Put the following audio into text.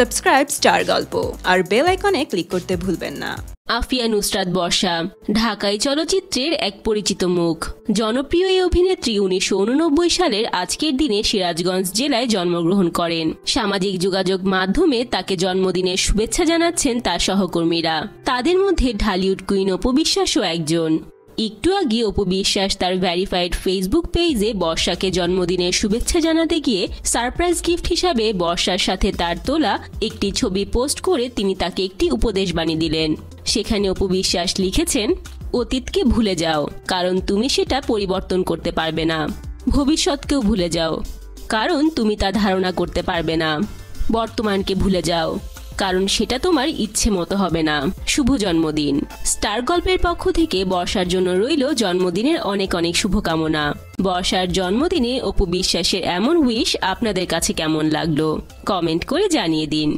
Subscribe star গল্প আর bell আইকনে click করতে ভুলবেন না। আফিয়া নুসরাত বর্ষা ঢাকাই চলচ্চিত্রের এক পরিচিত মুখ। জনপ্রিয় এই অভিনেত্রী উনিশশো উননব্বই সালের আজকের দিনে সিরাজগঞ্জ জেলায় জন্মগ্রহণ করেন। সামাজিক যোগাযোগ মাধ্যমে তাকে জন্মদিনের শুভেচ্ছা জানাচ্ছেন তার সহকর্মীরা। তাদের মধ্যে ঢালিউড কুইন অপবিশ্বাসও একজন। একটু আগে অপু বিশ্বাস তার ভ্যারিফাইড ফেসবুক পেজে বর্ষাকে জন্মদিনের শুভেচ্ছা জানাতে গিয়ে সারপ্রাইজ গিফট হিসাবে বর্ষার সাথে তার তোলা একটি ছবি পোস্ট করে তিনি তাকে একটি উপদেশ বাণী দিলেন। সেখানে অপু বিশ্বাস লিখেছেন, অতীতকে ভুলে যাও, কারণ তুমি সেটা পরিবর্তন করতে পারবে না। ভবিষ্যৎকেও ভুলে যাও, কারণ তুমি তা ধারণা করতে পারবে না। বর্তমানকে ভুলে যাও। কারণ সেটা তোমার ইচ্ছে মতো হবে না। শুভ জন্মদিন। স্টার গল্পের পক্ষ থেকে বর্ষার জন্য রইল জন্মদিনের অনেক অনেক শুভকামনা। বর্ষার জন্মদিনে অপু বিশ্বাসের এমন উইশ আপনাদের কাছে কেমন লাগল? কমেন্ট করে জানিয়ে দিন।